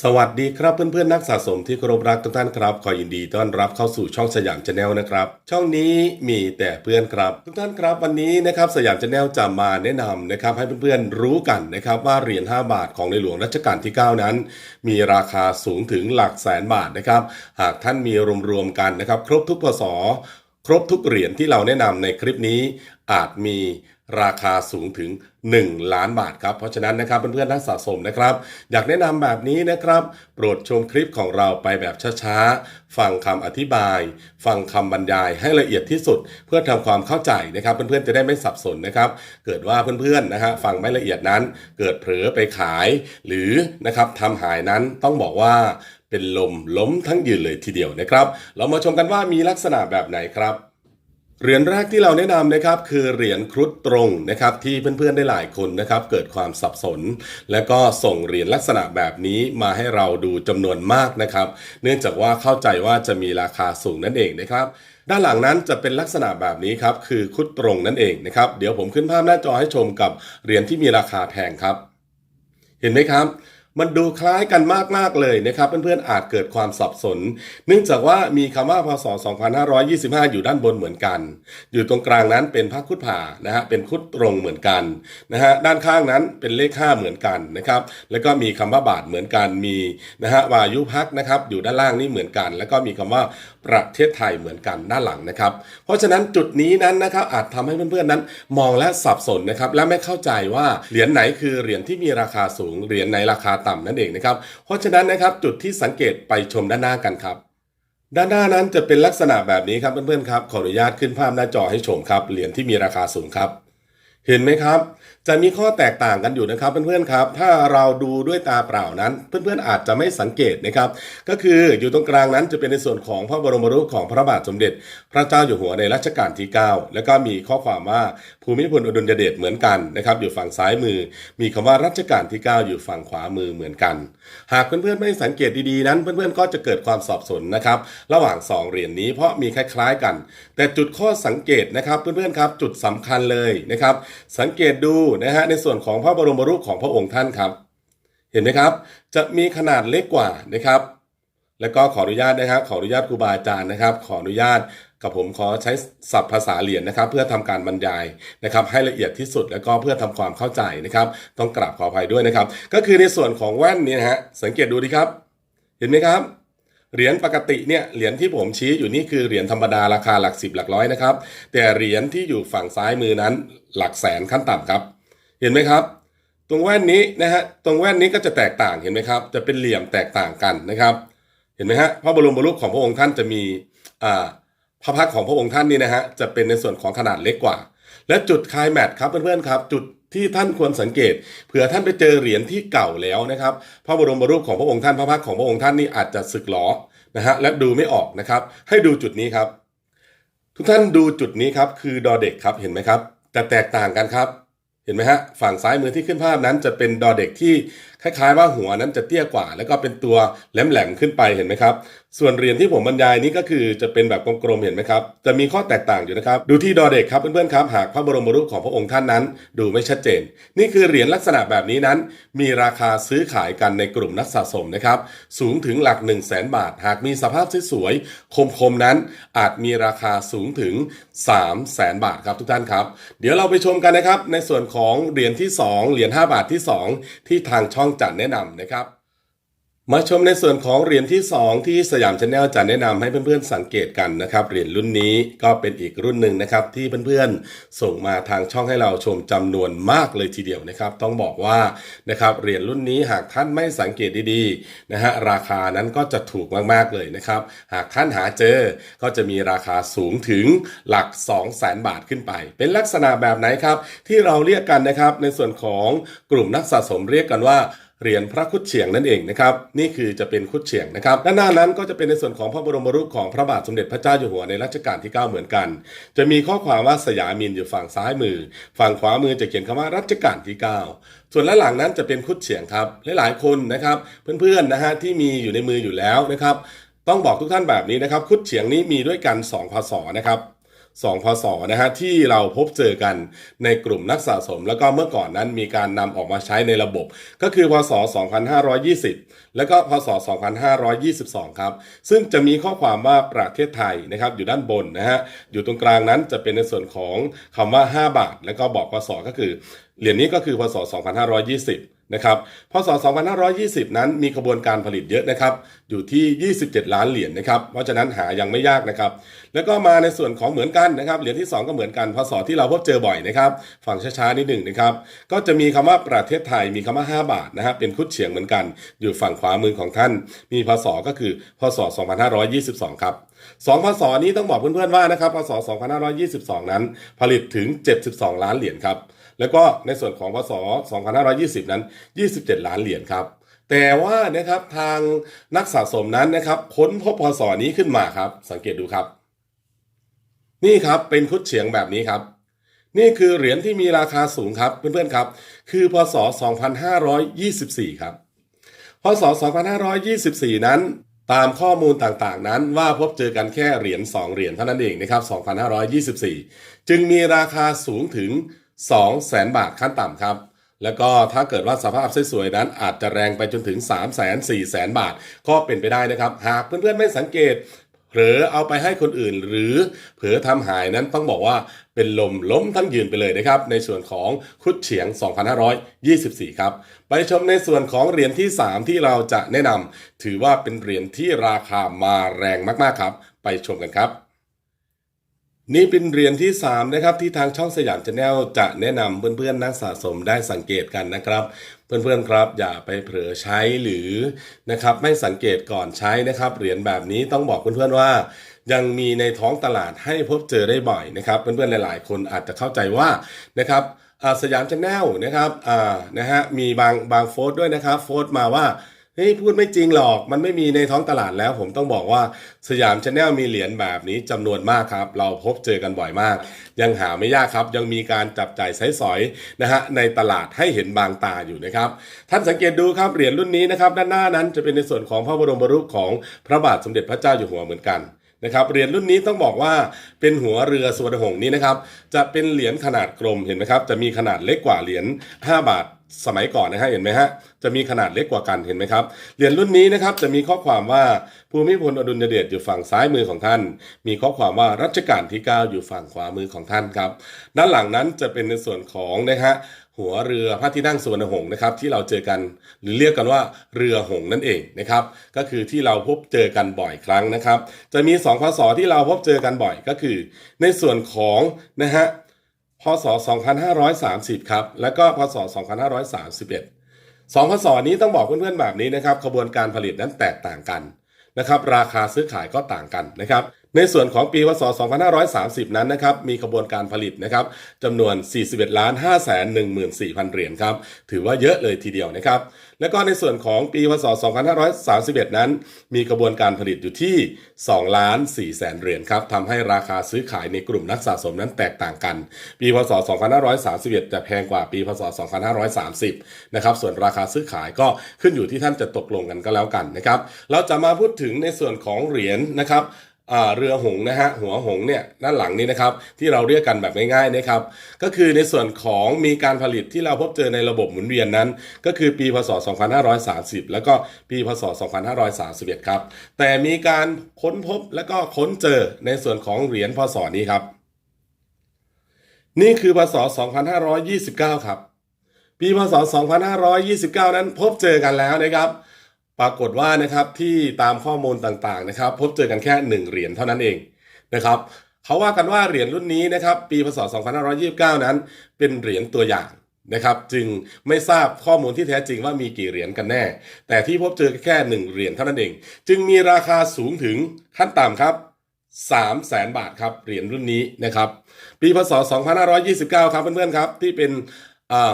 สวัสดีครับเพื่อนๆนักสะสมที่เคารพรักทุกท่านครับขอยินดีต้อนรับเข้าสู่ช่องสยามชาแนลนะครับ ช่องนี้มีแต่เพื่อนครับ ทุกท่านครับวันนี้นะครับสยามชาแนลจะมาแนะนำนะครับให้เพื่อนๆรู้กันนะครับว่าเหรียญ5บาทของในหลวงรัชกาลที่ 9 นั้น มีราคาสูงถึงหลักแสนบาทนะครับหากท่านมีรวมๆกันนะครับ ครบทุกพศครบทุกเหรียญที่เราแนะนำในคลิปนี้อาจมี ราคาสูงถึง 1 ล้านบาทครับ เพราะฉะนั้นนะครับเพื่อนๆนักสะสมนะครับ อยากแนะนำแบบนี้นะครับ โปรดชมคลิปของเราไปแบบช้าๆ ฟังคำอธิบาย ฟังคำบรรยายให้ละเอียดที่สุด เพื่อทำความเข้าใจนะครับ เพื่อนๆจะได้ไม่สับสนนะครับ เกิดว่าเพื่อนๆนะฮะฟังไม่ละเอียดนั้น เกิดเผลอไปขาย หรือนะครับทำหายนั้นต้องบอกว่าเป็นลมล้มทั้งยืนเลยทีเดียวนะครับ เรามาชมกันว่ามีลักษณะแบบไหนครับ เหรียญแรกที่เราแนะนำนะครับคือเหรียญครุฑตรงนะครับที่เพื่อนๆได้หลายคนนะครับเกิดความสับสน และก็ส่งเหรียญลักษณะแบบนี้มาให้เราดูจำนวนมากนะครับ เนื่องจากว่าเข้าใจว่าจะมีราคาสูงนั่นเองนะครับด้านหลังนั้นจะเป็นลักษณะแบบนี้ครับคือครุฑตรงนั่นเองนะครับเดี๋ยวผมขึ้นภาพหน้าจอให้ชมกับเหรียญที่มีราคาแพงครับ เห็นไหมครับ มันดูคล้ายกันมาก ๆ เลยนะครับ เพื่อนๆอาจเกิดความสับสน เนื่องจากว่ามีคำว่าพศ 2525 อยู่ด้านบนเหมือนกัน อยู่ตรงกลางนั้นเป็นพระคุดผ่านะฮะเป็นคุดตรงเหมือนกันนะฮะด้านข้างนั้นเป็นเลข 5 เหมือนกันนะครับแล้วก็มีคำว่าบาทเหมือนกันมีนะฮะวายุพักนะครับอยู่ด้านล่างนี่เหมือนกัน แล้วก็มีคำว่าประเทศไทยเหมือนกันด้านหลังนะครับ เพราะฉะนั้นจุดนี้นั้นนะครับอาจทำให้เพื่อนๆนั้น มองและสับสนนะครับและไม่เข้าใจว่าเหรียญไหนคือเหรียญที่มีราคาสูงเหรียญไหนราคาต่ำนั่นเองนะครับ เพราะฉะนั้นนะครับจุดที่สังเกตไปชมด้านหน้ากันครับ ด้านหน้านั้นจะเป็นลักษณะแบบนี้ครับเพื่อนๆครับขออนุญาตขึ้นภาพหน้าจอให้ชมครับเหรียญที่มีราคาสูงครับ เห็นไหมครับจะมีข้อแตกต่างกันอยู่นะครับเพื่อนๆครับ ถ้าเราดูด้วยตาเปล่านั้น เพื่อนๆอาจจะไม่สังเกตนะครับ ก็คืออยู่ตรงกลางนั้นจะเป็นในส่วนของพระบรมรูปของพระบาทสมเด็จ พระเจ้าอยู่หัวในรัชกาลที่ 9 แล้วก็มีข้อความว่าภูมิพลอดุลยเดชเหมือนกันนะครับ อยู่ฝั่งซ้ายมือ มีคำว่ารัชกาลที่ 9 อยู่ฝั่งขวามือเหมือนกัน หากเพื่อนๆไม่สังเกตดีๆนั้น เพื่อนๆก็จะเกิดความสับสนนะครับ ระหว่างสองเหรียญนี้เพราะมีคล้ายๆกัน แต่จุดข้อสังเกตนะครับ เพื่อนๆครับ จุดสำคัญเลยนะครับ สังเกตดูนะฮะในส่วนของพระบรมรูปของพระองค์ท่านครับ เห็นไหมครับ จะมีขนาดเล็กกว่านะครับ แล้วก็ขออนุญาตนะครับขออนุญาตครูบาอาจารย์นะครับ ขออนุญาตกับผมขอใช้ศัพท์ภาษาเหรียญนะครับ เพื่อทำการบรรยายนะครับ ให้ละเอียดที่สุดแล้วก็เพื่อทำความเข้าใจนะครับ ต้องกราบขออภัยด้วยนะครับ ก็คือในส่วนของแว่นนี่นะฮะสังเกตดูดีครับ เห็นไหมครับเหรียญปกติเนี่ยเหรียญที่ผมชี้อยู่นี่คือเหรียญธรรมดาราคาหลักสิบหลักร้อยนะครับ แต่เหรียญที่อยู่ฝั่งซ้ายมือนั้นหลักแสนขั้นต่ำครับ เห็นไหมครับ ตรงแว่นนี้นะฮะตรงแว่นนี้ก็จะแตกต่างเห็นไหมครับ จะเป็นเหลี่ยมแตกต่างกันนะครับ เห็นไหมฮะพระบรมรูปของพระองค์ท่านจะมีอ่าพระพักของพระองค์ท่านนี่นะฮะจะเป็นในส่วนของขนาดเล็กกว่า และจุดคลายแมทครับเพื่อนๆครับ จุดที่ท่านควรสังเกตเผื่อท่านไปเจอเหรียญที่เก่าแล้วนะครับ พระบรมรูปของพระองค์ท่านพระพักของพระองค์ท่านนี่อาจจะสึกหรอนะฮะและดูไม่ออกนะครับ ให้ดูจุดนี้ครับ ทุกท่านดูจุดนี้ครับคือดอเด็กครับเห็นไหมครับ แต่แตกต่างกันครับ เห็นไหมฮะ ฝั่งซ้ายมือที่ขึ้นภาพนั้นจะเป็นดอเด็กที่ คล้ายๆว่าหัวนั้นจะเตี้ยกว่า แล้วก็เป็นตัวแหลมๆขึ้นไปเห็นไหมครับ ส่วนเหรียญที่ผมบรรยายนี้ก็คือจะเป็นแบบกลมๆเห็นไหมครับ จะมีข้อแตกต่างอยู่นะครับ ดูที่ดอเด็กครับเพื่อนๆครับ หากพระบรมรูปของพระองค์ท่านนั้น ดูไม่ชัดเจน นี่คือเหรียญลักษณะแบบนี้นั้น มีราคาซื้อขายกันในกลุ่มนักสะสมนะครับ สูงถึงหลัก 1 0 0 0 0แบาท หากมีสภาพสวยๆคมๆนั้น อาจมีราคาสูงถึง 3 0 0แสนบาทครับทุกท่านครับ เดี๋ยวเราไปชมกันนะครับในส่วนของเหรียญที่ 2 เหรียญ5 บาทที่ 2 ที่ทางช่องจันแนะนำนะครับ มาชมในส่วนของเหรียญที่ 2 ที่สยามชาแนลจะแนะนำให้เพื่อนๆสังเกตกันนะครับเหรียญรุ่นนี้ก็เป็นอีกรุ่นหนึ่งนะครับที่เพื่อนๆส่งมาทางช่องให้เราชมจำนวนมากเลยทีเดียวนะครับ ต้องบอกว่านะครับเหรียญรุ่นนี้หากท่านไม่สังเกตดีๆนะฮะราคานั้นก็จะถูกมากๆเลยนะครับ หากท่านหาเจอก็จะมีราคาสูงถึงหลัก 2 0 0 0 0 0บาทขึ้นไป เป็นลักษณะแบบไหนครับที่เราเรียกกันนะครับในส่วนของกลุ่มนักสะสมเรียกกันว่า เหรียญพระคุดเฉียงนั่นเองนะครับนี่คือจะเป็นคุดเฉียงนะครับด้านหน้านั้นก็จะเป็นในส่วนของพระบรมรูปของพระบาทสมเด็จพระเจ้าอยู่หัวในรัชกาลที่ 9 เหมือนกัน จะมีข้อความว่าสยามินอยู่ฝั่งซ้ายมือ ฝั่งขวามือจะเขียนคำว่ารัชกาลที่ 9 ส่วนด้านหลังนั้นจะเป็นคุดเฉียงครับหลายๆคนนะครับเพื่อนๆนะฮะที่มีอยู่ในมืออยู่แล้วนะครับต้องบอกทุกท่านแบบนี้นะครับคุดเฉียงนี้มีด้วยกัน2พศนะครับ 2พศนะฮะที่เราพบเจอกันในกลุ่มนักสะสม แล้วก็เมื่อก่อนนั้นมีการนำออกมาใช้ในระบบ ก็คือพศ 2520 แล้วก็พศ 2522 ครับ ซึ่งจะมีข้อความว่าประเทศไทยนะครับอยู่ด้านบนนะฮะอยู่ตรงกลางนั้นจะเป็นในส่วนของคำว่า 5 บาท แล้วก็บอกพศก็คือเหรียญนี้ก็คือพศ 2520 นะครับพศ 2520 นั้นมีกระบวนการผลิตเยอะนะครับ อยู่ที่ 27 ล้านเหรียญนะครับ เพราะฉะนั้นหายังไม่ยากนะครับ แล้วก็มาในส่วนของเหมือนกันนะครับ เหรียญที่ 2 ก็เหมือนกัน พศที่เราพบเจอบ่อยนะครับ ฝั่งช้าๆนิดหนึ่งนะครับ ก็จะมีคำว่าประเทศไทย มีคำว่า 5 บาทนะฮะ เป็นคุดเฉียงเหมือนกัน อยู่ฝั่งขวามือของท่าน มีพศก็คือ พศ 2522 ครับสองพศนี้ต้องบอกเพื่อนๆว่านะครับ พศ 2522 นั้น ผลิตถึง 72 ล้านเหรียญครับ แล้วก็ในส่วนของพศ2520 นั้น 27 ล้านเหรียญครับ แต่ว่านะครับทางนักสะสมนั้นนะครับค้นพบพศนี้ขึ้นมาครับ สังเกตดูครับ นี่ครับเป็นคุดเฉียงแบบนี้ครับ นี่คือเหรียญที่มีราคาสูงครับเพื่อนๆครับ คือพศ 2524 ครับ พศ 2524 นั้นตามข้อมูลต่างๆ นั้นว่าพบเจอกันแค่เหรียญ2เหรียญเท่านั้นเองนะครับ 2524 จึงมีราคาสูงถึง 2 0 0 0 0 0บาทขั้นต่ำครับ แล้วก็ถ้าเกิดว่าสภาพสวยๆนั้นอาจจะแรงไปจนถึง 3 0 0 0 0 4 0 0 0 0 บาท ก็เป็นไปได้นะครับ หากเพื่อนๆไม่สังเกตเผลอเอาไปให้คนอื่น หรือเผลอทำหายนั้นต้องบอกว่าเป็นลมล้มทั้งยืนไปเลยนะครับ ในส่วนของคุดเฉียง 2524 ครับ ไปชมในส่วนของเหรียญที่ 3 ที่เราจะแนะนำถือว่าเป็นเหรียญที่ราคามาแรงมากๆครับ ไปชมกันครับ นี่เป็นเหรียญที่ 3 นะครับ ที่ทางช่องสยามชาแนลจะแนะนำเพื่อนๆนักสะสมได้สังเกตกันนะครับเพื่อนๆครับอย่าไปเผลอใช้หรือนะครับไม่สังเกตก่อนใช้นะครับเหรียญแบบนี้ต้องบอกเพื่อนๆว่า ยังมีในท้องตลาดให้พบเจอได้บ่อยนะครับเพื่อนๆหลายๆ คนอาจจะเข้าใจว่านะครับอ่าสยามชาแนลนะครับอ่านะฮะมีบางบางโฟสด้วยนะครับโฟสมาว่า เฮ้ยพูดไม่จริงหรอกมันไม่มีในท้องตลาดแล้ว ผมต้องบอกว่าสยามชาแนลมีเหรียญแบบนี้จำนวนมากครับ เราพบเจอกันบ่อยมาก ยังหาไม่ยากครับ ยังมีการจับจ่ายใช้สอยนะฮะในตลาดให้เห็นบางตาอยู่นะครับ ท่านสังเกตดูครับเหรียญรุ่นนี้นะครับ ด้านหน้านั้นจะเป็นในส่วนของพระบรมรูปของพระบาทสมเด็จพระเจ้าอยู่หัวเหมือนกันนะครับเหรียญรุ่นนี้ต้องบอกว่าเป็นหัวเรือสุวรรณหงษ์นี้นะครับ จะเป็นเหรียญขนาดกลมเห็นไหมครับ จะมีขนาดเล็กกว่าเหรียญ5 บาท สมัยก่อนนะฮะเห็นไหมฮะจะมีขนาดเล็กกว่ากันเห็นไหมครับเหรียญรุ่นนี้นะครับจะมีข้อความว่าภูมิพลอดุลยเดชอยู่ฝั่งซ้ายมือของท่าน มีข้อความว่ารัชกาลที่ 9 อยู่ฝั่งขวามือของท่านครับด้านหลังนั้นจะเป็นในส่วนของนะฮะหัวเรือพระที่นั่งสุวรรณหงษ์นะครับที่เราเจอกันหรือเรียกกันว่าเรือหงส์นั่นเองนะครับก็คือที่เราพบเจอกันบ่อยครั้งนะครับ จะมี2พศที่เราพบเจอกันบ่อยก็คือ ในส่วนของนะฮะ พศ 2530 ครับ แล้วก็พศ 2531สองพศนี้ต้องบอกเพื่อนๆแบบนี้นะครับขบวนการผลิตนั้นแตกต่างกันนะครับ ราคาซื้อขายก็ต่างกันนะครับ ในส่วนของปีพศ 2530 นั้นนะครับมีขบวนการผลิตนะครับจำนวน 41ล้าน5 1 4 0 0 0 เหรียญครับถือว่าเยอะเลยทีเดียวนะครับ แล้วก็ในส่วนของปีพศ 2531 นั้น มีกระบวนการผลิตอยู่ที่2ล้าน4แสนเหรียญครับทำให้ราคาซื้อขายในกลุ่มนักสะสมนั้นแตกต่างกัน ปีพศ 2531 จะแพงกว่าปีพศ 2530 นะครับส่วนราคาซื้อขายก็ขึ้นอยู่ที่ท่านจะตกลงกันก็แล้วกันนะครับเราจะมาพูดถึงในส่วนของเหรียญนะครับ เรือหงนะฮะหัวหงเนี่ยด้านหลังนี้นะครับที่เราเรียกกันแบบง่ายๆนะครับก็คือในส่วนของมีการผลิตที่เราพบเจอในระบบหมุนเวียนนั้น ก็คือปีพศ 2530 แล้วก็ปีพศ 2531 ครับแต่มีการค้นพบแล้วก็ค้นเจอในส่วนของเหรียญพศนี้ครับ นี่คือพศ 2529 ครับ ปีพศ 2529 นั้นพบเจอกันแล้วนะครับ ปรากฏว่านะครับที่ตามข้อมูลต่างๆนะครับ พบเจอกันแค่ 1 เหรียญเท่านั้นเองนะครับเขาว่ากันว่าเหรียญรุ่นนี้นะครับปีพศ 2529 นั้น เป็นเหรียญตัวอย่างนะครับ จึงไม่ทราบข้อมูลที่แท้จริงว่ามีกี่เหรียญกันแน่ แต่ที่พบเจอแค่ 1 เหรียญเท่านั้นเอง จึงมีราคาสูงถึงขั้นต่ำครับ3 0 0แสนบาทครับเหรียญรุ่นนี้นะครับ ปีพศ 2529 ครับเพื่อนๆครับ ที่เป็น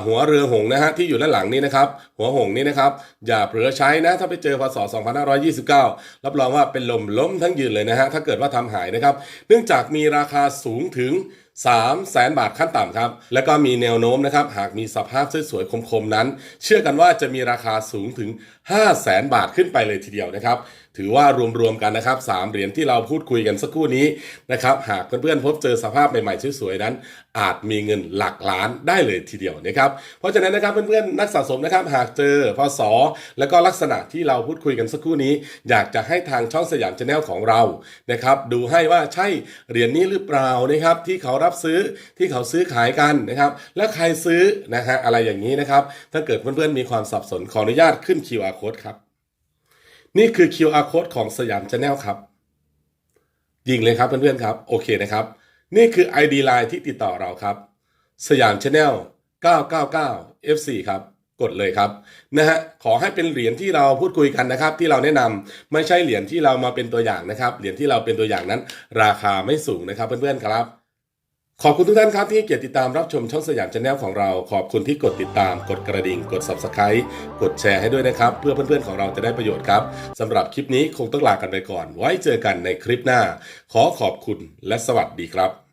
หัวเรือหงนะฮะที่อยู่ด้านหลังนี้นะครับ หัวหงนี้นะครับ อย่าเผลอใช้นะ ถ้าไปเจอพศ 2529 รับรองว่าเป็นลมล้มทั้งยืนเลยนะฮะถ้าเกิดว่าทำหายนะครับ เนื่องจากมีราคาสูงถึง 3 แสนบาทขั้นต่ำครับ แล้วก็มีแนวโน้มนะครับ หากมีสภาพสวยๆคมๆนั้น เชื่อกันว่าจะมีราคาสูงถึง 5 แสนบาทขึ้นไปเลยทีเดียวนะครับ ถือว่ารวมๆกันนะครับสามเหรียญที่เราพูดคุยกันสักครู่นี้นะครับ หากเพื่อนๆพบเจอสภาพใหม่ๆสวยๆนั้น อาจมีเงินหลักล้านได้เลยทีเดียวนะครับ เพราะฉะนั้นนะครับเพื่อนๆนักสะสมนะครับ หากเจอพศแล้วก็ลักษณะที่เราพูดคุยกันสักครู่นี้ อยากจะให้ทางช่องสยามชาแนลของเรานะครับ ดูให้ว่าใช่เหรียญนี้หรือเปล่านะครับที่เขารับซื้อที่เขาซื้อขายกันนะครับ แล้วใครซื้อนะฮะอะไรอย่างนี้นะครับ ถ้าเกิดเพื่อนๆมีความสับสนขออนุญาตขึ้น QR code ครับ นี่คือ QR code ของสยามชาแนลครับ ยิงเลยครับเพื่อนๆครับโอเคนะครับ นี่คือ ID Line ที่ติดต่อเราครับ สยามชาแนล999 FC ครับกดเลยครับนะฮะขอให้เป็นเหรียญที่เราพูดคุยกันนะครับ ที่เราแนะนำไม่ใช่เหรียญที่เรามาเป็นตัวอย่างนะครับเหรียญที่เราเป็นตัวอย่างนั้น ราคาไม่สูงนะครับเพื่อนๆครับ ขอบคุณทุกท่านครับที่เกียรติติดตามรับชมช่องสยามชาแนลของเรา ขอบคุณที่กดติดตาม กดกระดิ่ง กด subscribe กดแชร์ให้ด้วยนะครับ เพื่อเพื่อนๆของเราจะได้ประโยชน์ครับสำหรับคลิปนี้คงต้องลากันไปก่อน ไว้เจอกันในคลิปหน้า ขอขอบคุณและสวัสดีครับ